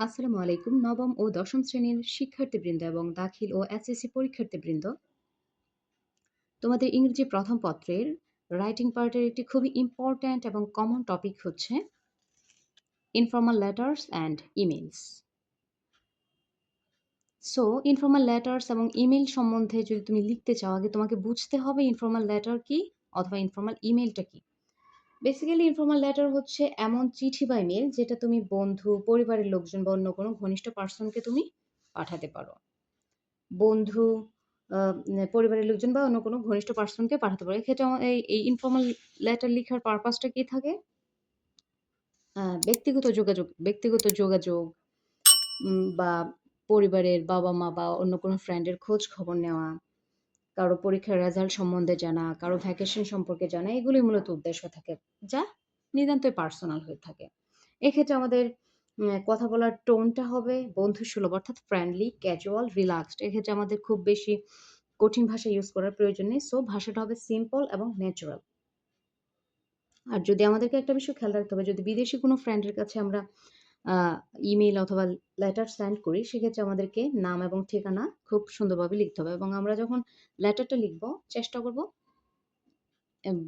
আসসালামু আলাইকুম, নবম ও দশম শ্রেণির শিক্ষার্থীবৃন্দ এবং দাখিল ও এসএসসি পরীক্ষার্থীবৃন্দ। তোমাদের ইংরেজি প্রথম পত্রের রাইটিং পার্টের একটি খুবই ইম্পর্ট্যান্ট এবং কমন টপিক হচ্ছে informal letters and emails so informal letters এবং ইমেল সম্বন্ধে যদি তুমি লিখতে চাও, আগে তোমাকে বুঝতে হবে ইনফর্মাল লেটার কি অথবা ইনফর্মাল ইমেলটা কি। বেসিক্যালি ইনফর্মাল লেটার হচ্ছে এমন চিঠি বা ইমেল যেটা তুমি বন্ধু, পরিবারের লোকজন বা অন্য কোনো ঘনিষ্ঠ পার্সনকে তুমি পাঠাতে পারো। বন্ধু পরিবারের লোকজন বা অন্য কোনো ঘনিষ্ঠ পার্সনকে পাঠাতে পারো। এক্ষেত্রে এই ইনফর্মাল লেটার লেখার পারপাসটা কি থাকে? ব্যক্তিগত যোগাযোগ ব্যক্তিগত যোগাযোগ বা পরিবারের বাবা মা বা অন্য কোনো ফ্রেন্ডের খোঁজ খবর নেওয়া কারও পরীক্ষার রেজাল্ট সম্বন্ধে জানা, কারও ভ্যাকেশন সম্পর্কে জানা, এগুলোই মূলত উদ্দেশ্য থাকে, যা নিতান্তই পার্সোনাল হয়ে থাকে। এক্ষেত্রে আমাদের কথা বলার টোনটা হবে বন্ধু সুলভ অর্থাৎ ফ্রেন্ডলি ক্যাজুয়াল রিল্যাক্সড এক্ষেত্রে আমাদের খুব বেশি কঠিন ভাষা ইউজ করার প্রয়োজন নেই সো ভাষাটা হবে সিম্পল এবং ন্যাচারাল আর যদি আমাদেরকে একটা বিষয় খেয়াল রাখতে হবে, যদি বিদেশি কোনো ফ্রেন্ডের কাছে আমরা ইমেল অথবা লেটার সেন্ড করি, সেক্ষেত্রে আমাদেরকে নাম এবং ঠিকানা খুব সুন্দরভাবে লিখতে হবে এবং আমরা যখন লেটারটা লিখব, চেষ্টা করব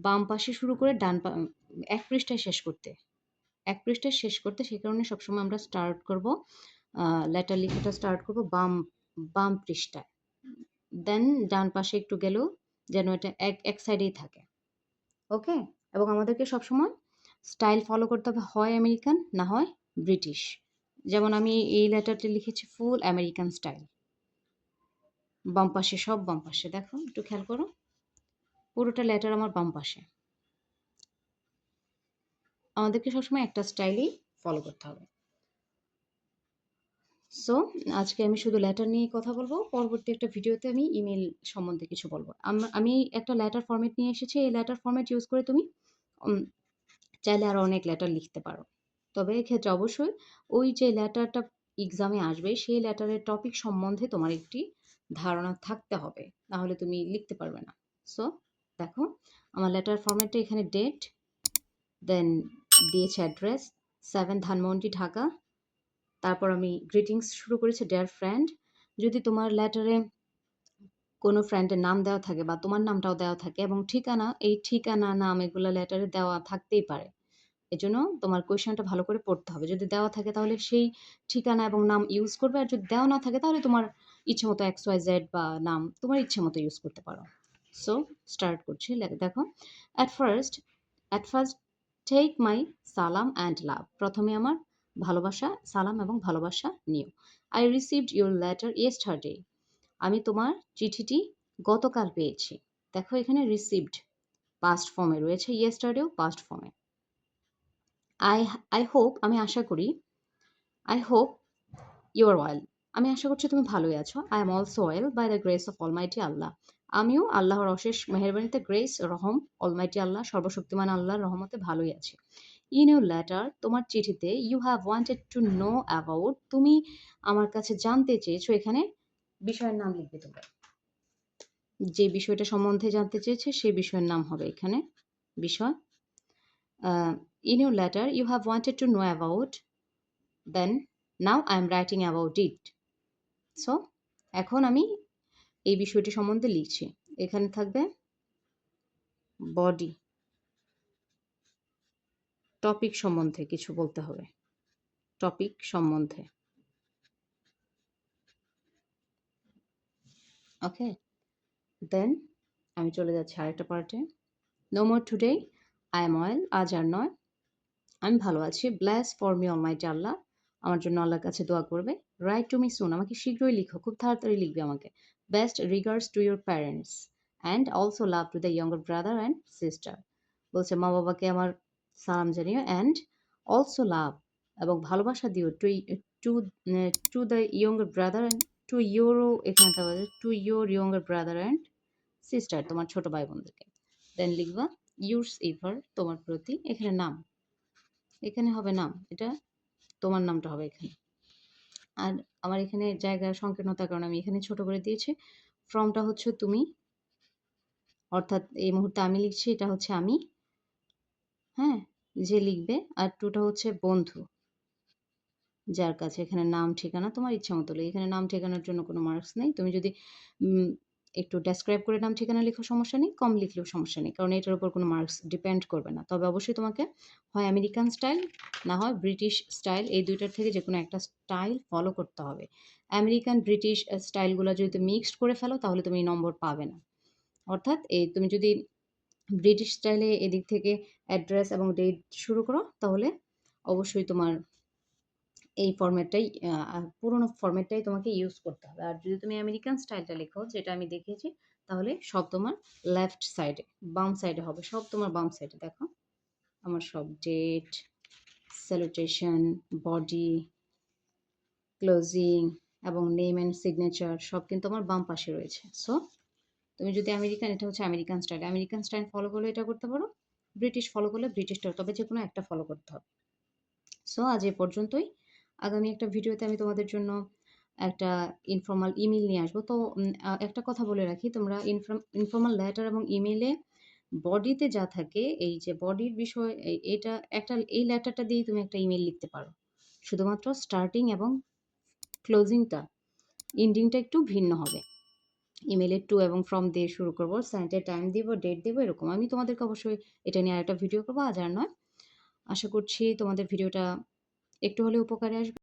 বাম পাশে শুরু করে ডান পা, এক পৃষ্ঠায় শেষ করতে। এক পৃষ্ঠায় শেষ করতে সে কারণে সবসময় আমরা স্টার্ট করব লেটার লেখাটা স্টার্ট করব বাম বাম পৃষ্ঠায়। দেন ডান পাশে একটু গেলেও যেন এটা এক এক সাইডেই থাকে। ওকে এবং আমাদেরকে সবসময় স্টাইল ফলো করতে হবে, হয় আমেরিকান না হয় ব্রিটিশ। যেমন আমি এই লেটারটি লিখেছি ফুল আমেরিকান স্টাইল। বাম পাশে সব বাম পাশে, দেখো, একটু খেয়াল করো। পুরোটা লেটার আমার বাম পাশে। আমাদেরকে সবসময় একটা স্টাইলেই ফলো করতে হবে। সো আজকে আমি শুধু লেটার নিয়ে কথা বলব, পরবর্তী একটা ভিডিওতে আমি ইমেল সম্বন্ধে কিছু বলব। আমি একটা লেটার ফরম্যাট নিয়ে এসেছি, এই লেটার ফরম্যাট ইউজ করে তুমি চাইলে আরও অনেক লেটার লিখতে পারো। তবে এক্ষেত্রে অবশ্যই ওই যে লেটারটা এক্সামে আসবে, সেই লেটারের টপিক সম্বন্ধে তোমার একটি ধারণা থাকতে হবে। নাহলে তুমি লিখতে পারবে না। সো দেখো, আমার লেটার ফরম্যাটটা এখানে ডেট দেন দিয়েছে অ্যাড্রেস সেভেন ধানমন্ডি, ঢাকা। তারপর আমি গ্রিটিংস শুরু করেছি ডেয়ার ফ্রেন্ড যদি তোমার লেটারে কোনো ফ্রেন্ডের নাম দেওয়া থাকে বা তোমার নামটাও দেওয়া থাকে এবং ঠিকানা, এই ঠিকানা, নাম এগুলো লেটারে দেওয়া থাকতেই পারে এজন্য তোমার কোয়েশনটা ভালো করে পড়তে হবে। যদি দেওয়া থাকে তাহলে সেই ঠিকানা এবং নাম ইউজ করবে, আর যদি দেওয়া না থাকে তাহলে তোমার ইচ্ছে মতো এক্স ওয়াই জেড বা নাম তোমার ইচ্ছে মতো ইউজ করতে পারো। সো স্টার্ট করছি। দেখো at first at first take my সালাম অ্যান্ড লাভ প্রথমে আমার ভালোবাসা, সালাম এবং ভালোবাসা নিও। I received your letter yesterday আমি তোমার চিঠিটি গতকাল পেয়েছি। দেখো, এখানে রিসিভড পাস্ট ফর্মে রয়েছে। ইয়েস্টারডেও পাস্ট ফর্মে আই আই হোপ আমি আশা করি I hope you are well আমি আশা করছি তুমি ভালোই আছো। I am also well by the grace of almighty Allah আমিও আল্লাহর অশেষ মেহরবানিতে গ্রেস রহম অলমাইটি আল্লাহ সর্বশক্তিমান আল্লাহর রহমতে ভালোই আছি। ইন ইউর লেটার তোমার চিঠিতে you have wanted to know about তুমি আমার কাছে জানতে চেয়েছো, এখানে বিষয়ের নাম লিখবে তোমরা। যে বিষয়টা সম্বন্ধে জানতে চেয়েছে সেই বিষয়ের নাম হবে এখানে বিষয়। In your letter you have wanted to know about then now I am writing about it so এখন আমি এই বিষয়টি সম্বন্ধে লিখছি। এখানে থাকবে বডি টপিক সম্বন্ধে কিছু বলতে হবে। টপিক সম্বন্ধে। ওকে দেন আমি চলে যাচ্ছি আরেকটা পার্টে no more today I am well আজ আর নয়। আমি ভালো আছি। Bless for me almighty Allah আমার জন্য আল্লাহর কাছে দোয়া করবে। রাইট টু মি সুন আমাকে শীঘ্রই লিখো। খুব তাড়াতাড়ি লিখবে আমাকে। Best regards to your parents and also love to the younger brother and sister বলছে, মা বাবাকে আমার সালাম জানিও। অ্যান্ড অলসো লাভ এবং ভালোবাসা দিও to to to the younger brother and to ইউরও এখানে থাকবে to your younger brother and sister তোমার ছোট ভাই বোনদেরকে। দেন লিখবা ইউরস ইভার তোমার প্রতি। এখানে নাম। এখানে হবে নাম। এটা তোমার নামটা হবে এখানে। আর আমার এখানে জায়গা সংকীর্ণতার কারণে আমি এখানে ছোট করে দিয়েছি। ফর্মটা হচ্ছে তুমি। অর্থাৎ এই মুহূর্তে আমি লিখছি, এটা হচ্ছে আমি। হ্যাঁ যে লিখবে। আর টুটা হচ্ছে বন্ধু। যার কাছে এখানে নাম, ঠিকানা তোমার ইচ্ছা মতো এখানে নাম, ঠিকানার জন্য কোনো মার্কস নেই। তুমি যদি একটু ডেসক্রাইব করে নাম ঠিকানা লিখো সমস্যা নেই, কম লিখলেও সমস্যা নেই, কারণ এটার উপর কোনো মার্কস ডিপেন্ড করবে না। তবে অবশ্যই তোমাকে হয় আমেরিকান স্টাইল না হয় ব্রিটিশ স্টাইল এই দুইটার থেকে যে কোনো একটা স্টাইল ফলো করতে হবে। আমেরিকান ব্রিটিশ স্টাইলগুলো যদি তুমি মিক্সড করে ফেলো, তাহলে তুমি নম্বর পাবে না। অর্থাৎ এই তুমি যদি ব্রিটিশ স্টাইলে এদিক থেকে অ্যাড্রেস এবং ডেট শুরু করো, তাহলে অবশ্যই তোমার এই ফরম্যাটটাই পুরোনো ফরম্যাটটাই তোমাকে ইউজ করতে হবে। আর যদি তুমি আমেরিকান স্টাইলটা লেখো, যেটা আমি দেখিয়েছি, তাহলে সব তোমার লেফট সাইডে বাম সাইডে হবে। সব তোমার বাম সাইডে দেখো। আমার সব ডেট স্যালুটেশন বডি ক্লোজিং এবং নেম অ্যান্ড সিগনেচার সব কিন্তু আমার বাম পাশে রয়েছে। সো তুমি যদি আমেরিকান এটা হচ্ছে American style American style follow করলে এটা করতে পারো ব্রিটিশ ফলো করলে ব্রিটিশটা তবে যে কোনো একটা ফলো করতে হবে। সো আজ এ পর্যন্তই। আগামী একটা ভিডিওতে আমি তোমাদের জন্য একটা ইনফর্মাল ইমেল নিয়ে আসব। তো একটা কথা বলে রাখি, তোমরা ইনফর্মাল লেটার এবং ইমেলে বডিতে যা থাকে, এই যে বডির বিষয় এটা একটা, এই লেটারটা দিয়েই তুমি একটা ইমেল লিখতে পারো। শুধুমাত্র স্টার্টিং এবং ক্লোজিংটা ইন্ডিংটা একটু ভিন্ন হবে। ইমেলের টু এবং ফ্রম দিয়ে শুরু করব সাইনটের টাইম দেবো ডেট দেবো, এরকম। আমি তোমাদেরকে অবশ্যই এটা নিয়ে আরেকটা ভিডিও করব, আজ আর নয়। আশা করছি তোমাদের ভিডিওটা একটু হলে উপকারে আসবে।